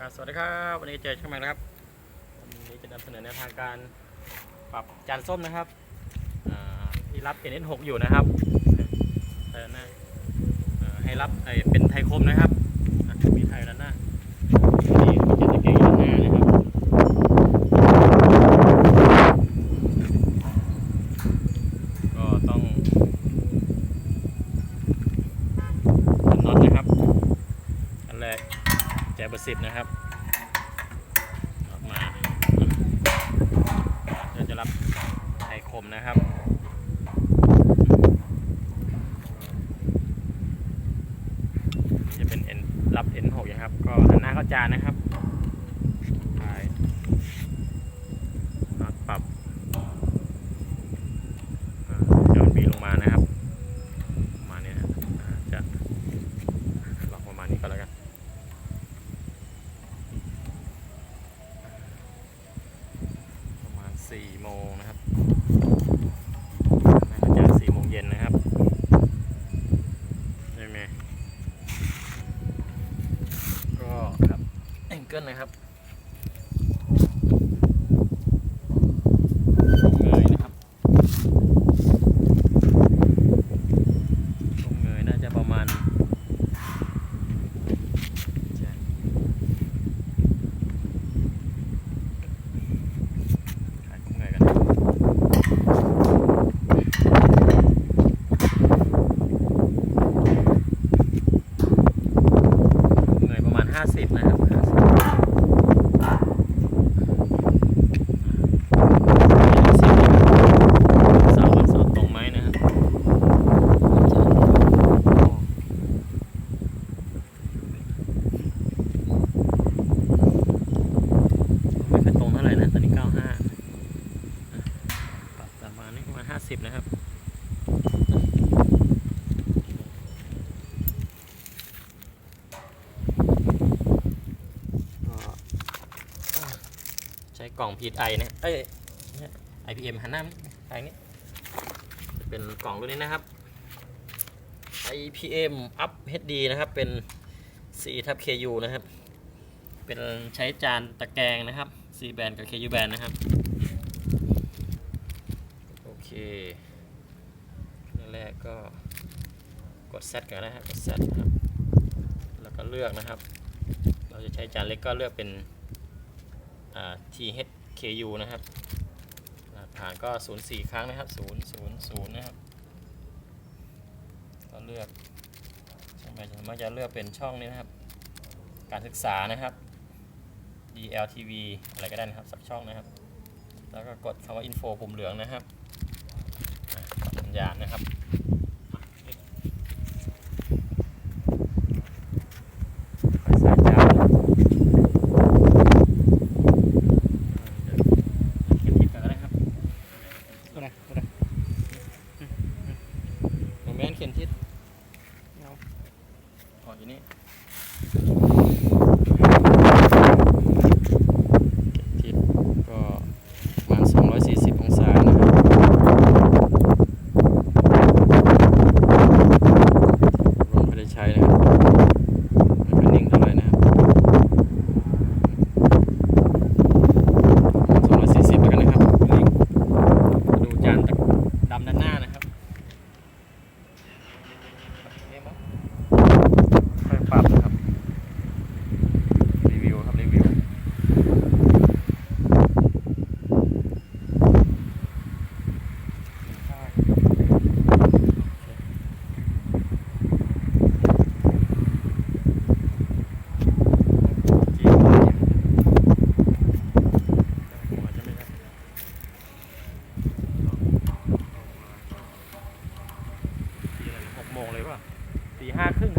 ครับสวัสดีครับวันนี้เจอช่างแมงนะครับวันนี้จะนำเสนอแนวทางการปรับจานส้มนะครับที่รับ NS6 อยู่นะครับเออนะให้รับไอเป็นไทยคมนะครับมีไทยด้านหน้านี่ก็จะตะเกียงอยู่ด้านหน้านะครับก็ต้องเป็นน็อตนะครับ อันแรก แจเบอร์สิบนะครับออกมาเราจะรับไทยคมนะครับ จะเป็น N รับ N6 นะครับ ก็หันหน้าเข้าจานนะครับปลายน็อตปรับอ่าจะมันบีลงมานะครับประมาณนี้นะอ่าจะล็อกประมาณนี้ก็แล้วกัน ประมาณ4โมงนะครับน่าจะ4โมงเย็นนะครับใช่ไหมก็ครับแองเกิลนะครับเงยนะครับตรงเงยน่าจะประมาณใช่ถ่ายตรงเงยกันเงยประมาณ 50 นะครับ50เสาเสาตรงไหมนะครับไม่ค่อยตรงเท่าไหร่นะ ตอนนี้ 95ปรับประมาณนี้ประมาณ 50 นะครับ ก็ ใช้กล่อง PI นะเอ้ยเนี่ย IPM หันหน้าทางนี้จะเป็นกล่องรุ่นนี้นะครับ IPM Up HD นะครับ เป็น 4 ทับ KU นะครับ เป็นใช้จานตะแกรงนะครับ C band กับ KU band นะครับ โอเคแรกก็กด set ก่อนนะครับกด set นะครับ แล้วก็เลือกนะครับ เราจะใช้จานเล็กก็เลือกเป็นอ่ KU นะครับอ่าฐานก็ 04 ครั้งนะครับ 000 นะครับ ก็เลือกช่างแม่จะมักจะเลือกเป็นช่องนี้นะครับ การศึกษานะครับ DLTV อะไรก็ได้นะครับสักช่องนะครับ แล้วก็กดคำว่า info ปุ่มเหลืองนะครับสัญญาณนะครับ หกโมงเลยป่ะสี่ห้าครึ่ง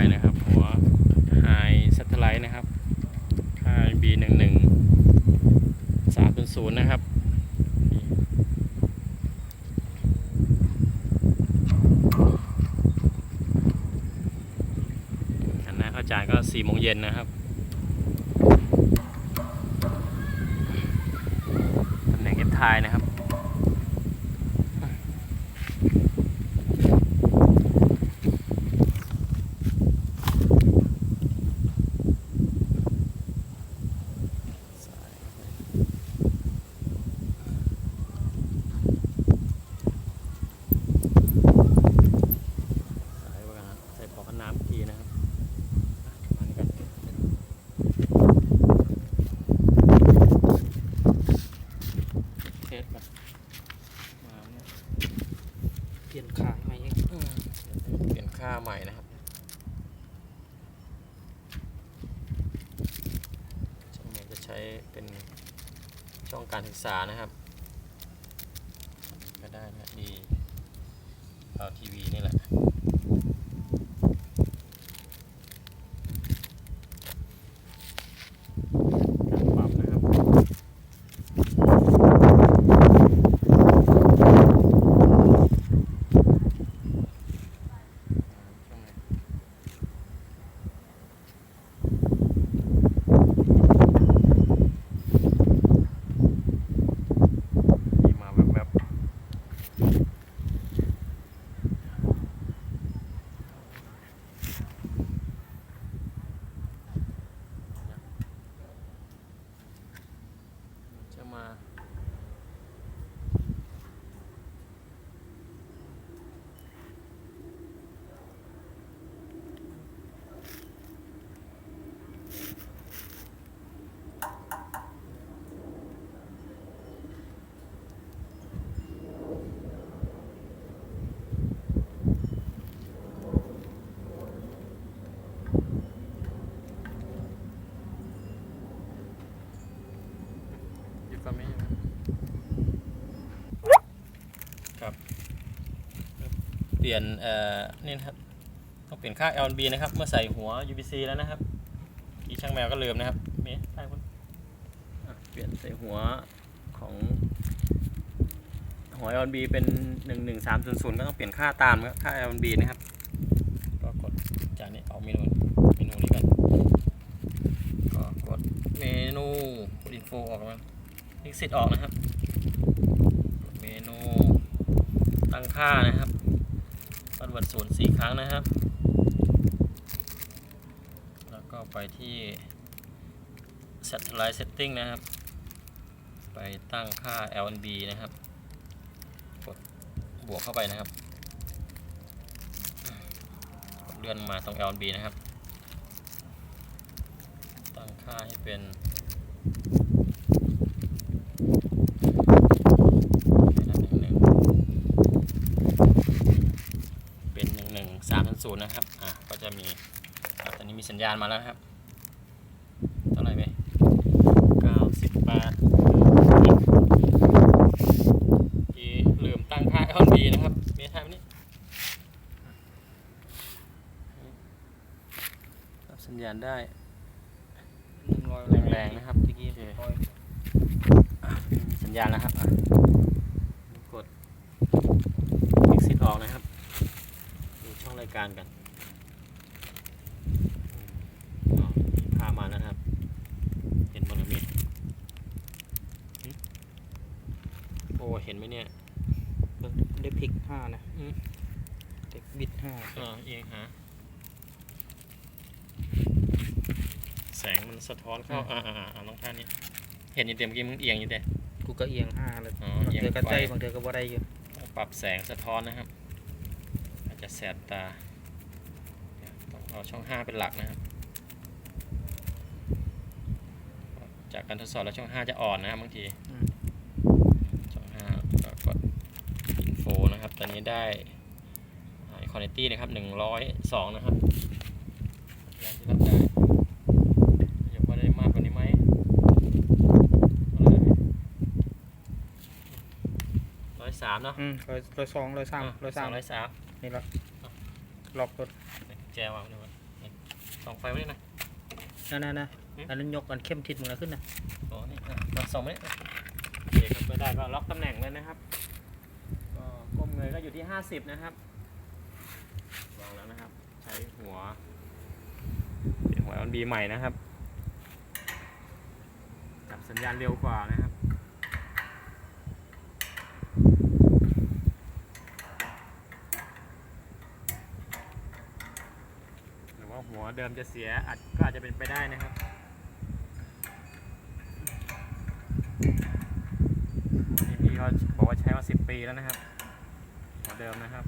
ไปนะครับ หัวไฮซัตเทไลท์นะครับไฮบีหนึ่งหนึ่งสามศูนย์นะครับคันหน้าเข้าจ่ายก็สี่โมงเย็นนะครับตำแหน่งเอฟทายนะครับ สายเข้าไปสายไว้ก่อนนะใส่ปลอกกันน้ำอีกทีนะครับอะประมาณนี้ก่อนเทสก่อนมาเนี่ย เปลี่ยนขาใหม่เอง อืมเปลี่ยนค่าใหม่นะครับช่องนี้จะ ใช้เป็นช่องการศึกษานะครับ ก็ได้นะดีเอาทีวีนี่แหละ การปรับนะครับช่วงไหนมีมาแบบแบบจะมา อยู่กับแม่อยู่ครับ เป ลี่ยนเอ่อนี่นะครับต้องเปลี่ยนค่า LNB นะครับ เมื่อใส่หัว UBC แล้วนะครับอีช่างแมวก็ลืมนะครับเมย์ใช่คุณอะเปลี่ยนใส่หัวของหัว LNB เป็น 11300ก็ต้องเปลี่ยนค่าตามครับค่า LNB นะครับก็กดจากนี้เอาเมนูเมนูนี้กันก็กดเมนูกดอินโฟออกมาลิกซิตออกนะครับกดเมนูตั้งค่านะครับ ปัดวัดศูนย์สี่ครั้งนะครับ แล้วก็ไปที่ Satellite Setting นะครับ ไปตั้งค่า LNB นะครับ กดบวกเข้าไปนะครับ กดเลื่อนมาตรง LNB นะครับ ตั้งค่าให้เป็นเป็นหนึ่งเป็นหนึ่งหนึ่งสาม ศูนย์นะครับ อะก็จะมีครับตอนนี้มีสัญญาณมาแล้วครับเท่าไหร่ไหมเก้าสิบแปดอีลืมตั้งค่า LB นะครับ มีท่าไหมนี่รับสัญญาณได้รอยแรงๆนะครับตะกี้โอเครอยอะมีสัญญาณแล้วครับ การกันพามาแล้วครับ เห็นบอนมิดโอ้เห็นไหมเนี่ยได้พลิกห้านะเด็กบิดห้าเออเองฮะแสงมันสะท้อนเข้าอ่าอ่าอ่าลองท่านี้ เห็นอยู่เต็มกี้มึงเอียงอยู่เด้กูก็เอียงห้าเลยบางเดือก็ใจบางเดือก็บ่ได้อยู่ปรับแสงสะท้อนนะครับ อาจจะแสบตา เดี๋ยวต้องเอาช่อง 5 เป็นหลักนะครับ จากการทดสอบแล้วช่อง 5 จะอ่อนนะครับบางทีอืมช่อง5ก็กดอินโฟนะครับ ตอนนี้ได้คอนเนตี้นะครับ 102 นะครับพยายามที่รับได้อยากว่าได้มากกว่านี้ไหมร้อยสามเนาะอืมร้อยร้อยสองร้อยสามร้อยสามร้อยสามนี่ละล็อกรถแจวางด้วยส่องไฟไว้หน่อยนั่นนั่นนะอืมอันนั้นยกกันเข้มทิศมึงแล้วขึ้นนะอ๋อนี่อะมาส่องไว้นี่โอเคครับไม่ได้ก็ล็อกตำแหน่งเลยนะครับก็ก้มเงยก็อยู่ที่ 50 นะครับวางแล้วนะครับ ใช้หัวเป็นหัว LB ใหม่นะครับจับสัญญาณเร็วกว่านะครับ หรือว่าหัว เดิมจะเสียอาจก็อาจจะเป็นไปได้นะครับ นี่พี่เขาบอกว่าใช้มาสิบปีแล้วนะครับหัวเดิมนะครับ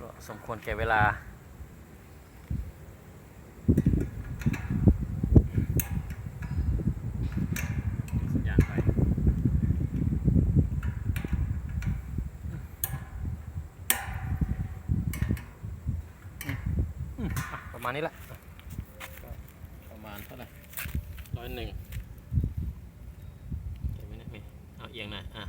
ก็สมควรแก่เวลา มาณนี้แหละประมาณเท่าไหร่ร้อยหนึ่งเอาเอียงหน่อยอะ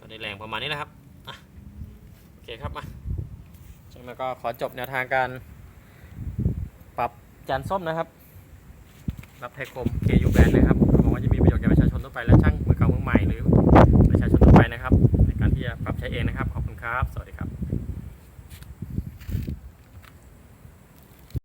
ก็ได้แรงประมาณนี้แหละครับอะโอเคครับมาจนแล้วก็ขอจบแนวทางการ ปรับจานส้มนะครับ รับไทยคม KU brand นะครับมองว่าจะมีประโยชน์แก่ประชาชนทั่วไปและช่างมือเก่ามือใหม่หรือประชาชนทั่วไปนะครับ ในการที่จะปรับใช้เองนะครับ ขอบคุณครับ สวัสดี